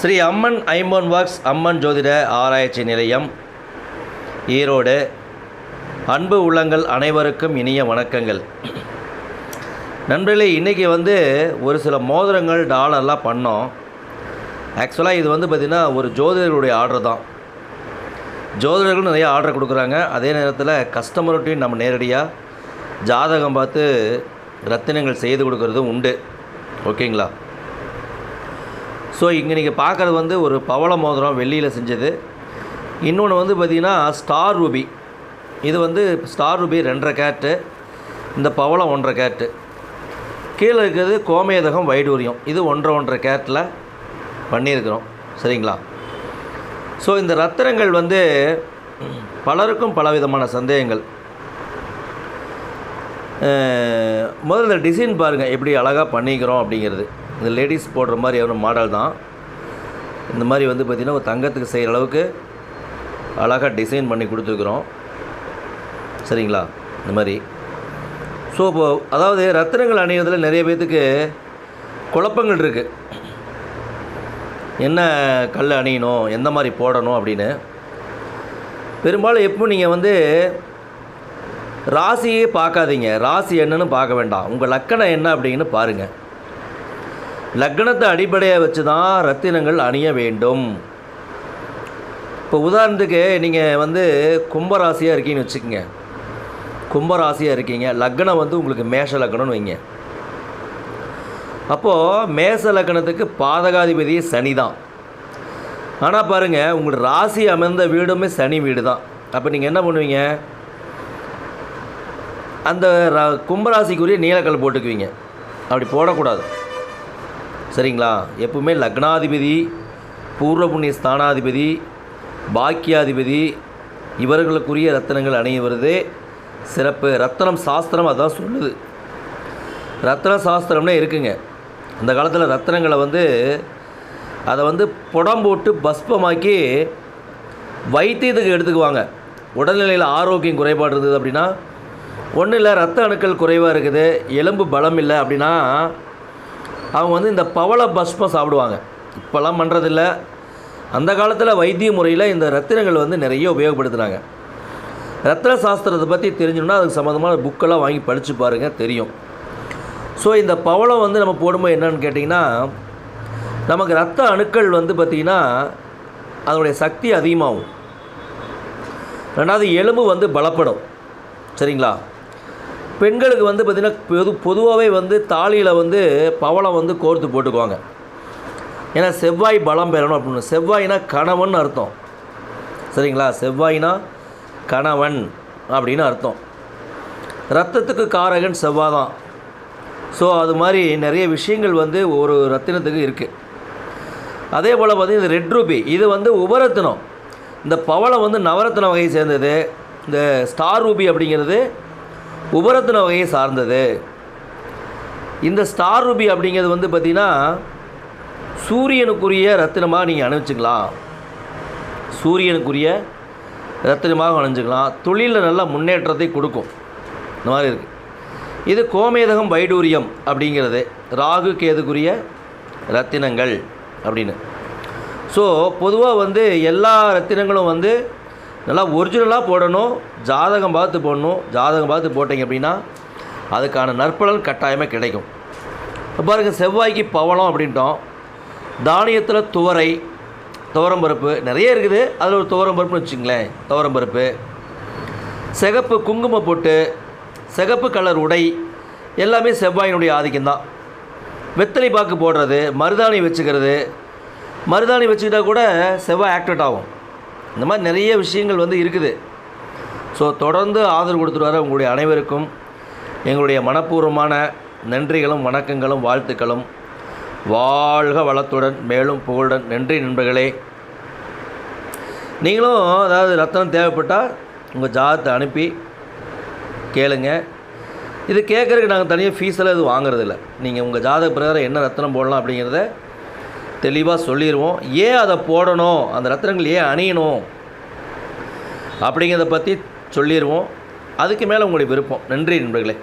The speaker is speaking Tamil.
ஸ்ரீ அம்மன் ஐம்பொன் ஒர்க்ஸ் அம்மன் ஜோதிட ஆராய்ச்சி நிலையம் ஈரோடு. அன்பு உள்ளங்கள் அனைவருக்கும் இனிய வணக்கங்கள். நண்பர்களே இன்றைக்கி வந்து ஒரு சில மோதிரங்கள் டாலர்லாம் பண்ணோம். ஆக்சுவலாக இது வந்து பார்த்திங்கன்னா ஒரு ஜோதிடர்களுடைய ஆர்டர் தான். ஜோதிடர்கள் நிறைய ஆர்டர் கொடுக்குறாங்க. அதே நேரத்தில் கஸ்டமர்கிட்டையும் நம்ம நேரடியாக ஜாதகம் பார்த்து ரத்தினங்கள் செய்து கொடுக்கறதும் உண்டு. ஓகேங்களா ஸோ இங்கே நீங்கள் பார்க்குறது வந்து ஒரு பவள மோதிரம் வெள்ளியில் செஞ்சது. இன்னொன்று வந்து பார்த்திங்கன்னா ஸ்டார் ரூபி இது வந்து ஸ்டார் ரூபி ரெண்டரை கேட்டு இந்த பவளம் ஒன்றரை கேட்டு கீழே இருக்கிறது கோமேதகம் வைடூரியம். இது ஒன்றரை ஒன்றரை கேட்டில் பண்ணியிருக்கிறோம். சரிங்களா? ஸோ இந்த ரத்தினங்கள் வந்து பலருக்கும் பலவிதமான சந்தேகங்கள். முதல்ல டிசைன் பாருங்கள் எப்படி அழகாக பண்ணிக்கிறோம் அப்படிங்கிறது. இந்த லேடிஸ் போடுற மாதிரி எவ்வளோ மாடல் தான். இந்த மாதிரி வந்து பார்த்திங்கன்னா ஒரு தங்கத்துக்கு செய்கிற அளவுக்கு அழகாக டிசைன் பண்ணி கொடுத்துருக்குறோம். சரிங்களா? இந்த மாதிரி. ஸோ இப்போ அதாவது ரத்தினங்கள் அணிவதில் நிறைய பேர்த்துக்கு குழப்பங்கள் இருக்குது என்ன கல் அணியணும் எந்த மாதிரி போடணும் அப்படின்னு. பெரும்பாலும் எப்போ நீங்கள் வந்து ராசியே பார்க்காதீங்க. ராசி என்னன்னு பார்க்க வேண்டாம். உங்கள் லக்கணம் என்ன அப்படின்னு பாருங்கள் லக்னத்தை அடிப்படையாக வச்சு தான் ரத்தினங்கள் அணிய வேண்டும். இப்போ உதாரணத்துக்கு நீங்கள் வந்து கும்பராசியாக இருக்கீங்கன்னு வச்சுக்கோங்க. கும்பராசியாக இருக்கீங்க. லக்னம் வந்து உங்களுக்கு மேஷ லக்னம்னு வைங்க. அப்போது மேச லக்னத்துக்கு பாதகாதிபதி சனி தான். ஆனால் பாருங்கள் உங்களுக்கு ராசி அமர்ந்த வீடுமே சனி வீடு தான். அப்போ நீங்கள் என்ன பண்ணுவீங்க? அந்த ர- கும்பராசிக்குரிய நீலக்கல் போட்டுக்குவீங்க. அப்படி போடக்கூடாது. சரிங்களா? எப்பவுமே லக்னாதிபதி பூர்வ புண்ணிய ஸ்தானாதிபதி பாக்கியாதிபதி இவர்களுக்குரிய ரத்தனங்கள் அணியுவது சிறப்பு. ரத்தனம் சாஸ்திரம் அதான் சொல்லுது. ரத்ன சாஸ்திரம்னே இருக்குங்க. அந்த காலத்தில் ரத்தனங்களை வந்து அதை வந்து புடம் போட்டு பஸ்பமாக்கி வைத்தியத்துக்கு எடுத்துக்குவாங்க. உடல்நிலையில் ஆரோக்கியம் குறைபாடு இருந்தது அப்படின்னா ஒன்றும் இல்லை ரத்த அணுக்கள் குறைவாக இருக்குது எலும்பு பலம் இல்லை அப்படின்னா அவங்க வந்து இந்த பவள பஸ்பம் சாப்பிடுவாங்க. இப்போல்லாம் பண்ணுறதில்ல அந்த காலத்தில் வைத்திய முறையில் இந்த ரத்தினங்கள் வந்து நிறைய உபயோகப்படுத்துகிறாங்க ரத்ன சாஸ்திரத்தை பற்றி தெரிஞ்சோம்னா அதுக்கு சம்மந்தமான புக்கெல்லாம் வாங்கி படித்து பாருங்கள் தெரியும். ஸோ இந்த பவளம் வந்து நம்ம போடும்போது என்னன்னு கேட்டிங்கன்னா நமக்கு ரத்த அணுக்கள் வந்து பார்த்திங்கன்னா அதனுடைய சக்தி அதிகமாகும். ரெண்டாவது எலும்பு வந்து பலப்படும். சரிங்களா? பெண்களுக்கு வந்து பார்த்திங்கன்னா பொது பொதுவாகவே வந்து தாலியில் வந்து பவளம் வந்து கோர்த்து போட்டுக்குவாங்க. ஏன்னா செவ்வாய் பலம் பெறணும் அப்படின்னு. செவ்வாய்னா கணவன் அர்த்தம். சரிங்களா? செவ்வாய்னா கணவன் அப்படின்னு அர்த்தம். ரத்தத்துக்கு காரகன் செவ்வாய் தான். ஸோ அது மாதிரி நிறைய விஷயங்கள் வந்து ஒரு ரத்தினத்துக்கு இருக்குது அதே போல் பார்த்திங்கன்னா இந்த ரெட் ரூபி இது வந்து உபரத்தினம். இந்த பவளம் வந்து நவரத்தின வகையை சேர்ந்தது. இந்த ஸ்டார் ரூபி அப்படிங்கிறது உபரத்தின வகையை சார்ந்தது. இந்த ஸ்டார் ரூபி அப்படிங்கிறது வந்து பார்த்திங்கன்னா சூரியனுக்குரிய ரத்தினமாக நீங்கள் அணிவிச்சுக்கலாம். சூரியனுக்குரிய ரத்தினமாக அணிஞ்சுக்கலாம். தொழிலில் நல்ல முன்னேற்றத்தை கொடுக்கும். இந்த மாதிரி இருக்குது இது கோமேதகம் வைடூரியம் அப்படிங்கிறது. ராகு கேதுக்குரிய ரத்தினங்கள் அப்படின்னு. ஸோ பொதுவாக வந்து எல்லா ரத்தினங்களும் வந்து நல்லா ஒரிஜினலாக போடணும் ஜாதகம் பார்த்து போடணும். ஜாதகம் பார்த்து போட்டீங்க அப்படின்னா அதுக்கான நற்பலன் கட்டாயமாக கிடைக்கும். பாருங்கள் செவ்வாய்க்கு பவளம் அப்படின்ட்டோம். தானியத்தில் துவரை துவரம்பருப்பு நிறைய இருக்குது. அதில் ஒரு துவரம்பருப்புன்னு வச்சுங்களேன் துவரம்பருப்பு சிகப்பு குங்கும பொட்டு சிகப்பு கலர் உடை எல்லாமே செவ்வாயினுடைய ஆதிக்கம்தான் வெத்தலை பாக்கு போடுறது மருதாணி வச்சுக்கிறது. மருதாணி வச்சுக்கிட்டால் கூட செவ்வாய் ஆக்டிவேட் ஆகும். இந்த மாதிரி நிறைய விஷயங்கள் வந்து இருக்குது. ஸோ தொடர்ந்து ஆதரவு கொடுத்துட்டு வர உங்களுடைய அனைவருக்கும். எங்களுடைய மனப்பூர்வமான நன்றிகளும் வணக்கங்களும் வாழ்த்துக்களும். வாழ்க வளத்துடன் மேலும் புகழுடன். நன்றி நண்பர்களே. நீங்களும் அதாவது ரத்தனம் தேவைப்பட்டால் உங்கள் ஜாதத்தை அனுப்பி கேளுங்க. இது கேட்குறதுக்கு நாங்கள் தனியாக ஃபீஸெல்லாம் எதுவும் வாங்குறதில்ல. நீங்கள் உங்கள் ஜாதக பிரகாரம் என்ன ரத்தனம் போடலாம் அப்படிங்கிறத தெளிவாக சொல்லிடுவோம் ஏன் அதை போடணும்? அந்த ரத்தினங்கள் ஏன் அணியணும்? அப்படிங்கிறத பற்றி சொல்லிடுவோம் அதுக்கு மேலே உங்களுடைய விருப்பம். நன்றி நண்பர்களே.